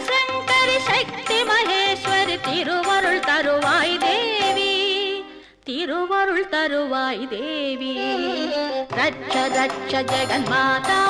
சிவசங்கரி சக்தி மகேஸ்வரி திருவருள் தருவாய் தேவி. திருவருள் தருவாய் தேவி. ரட்ச ரட்ச ஜெகன்மாதா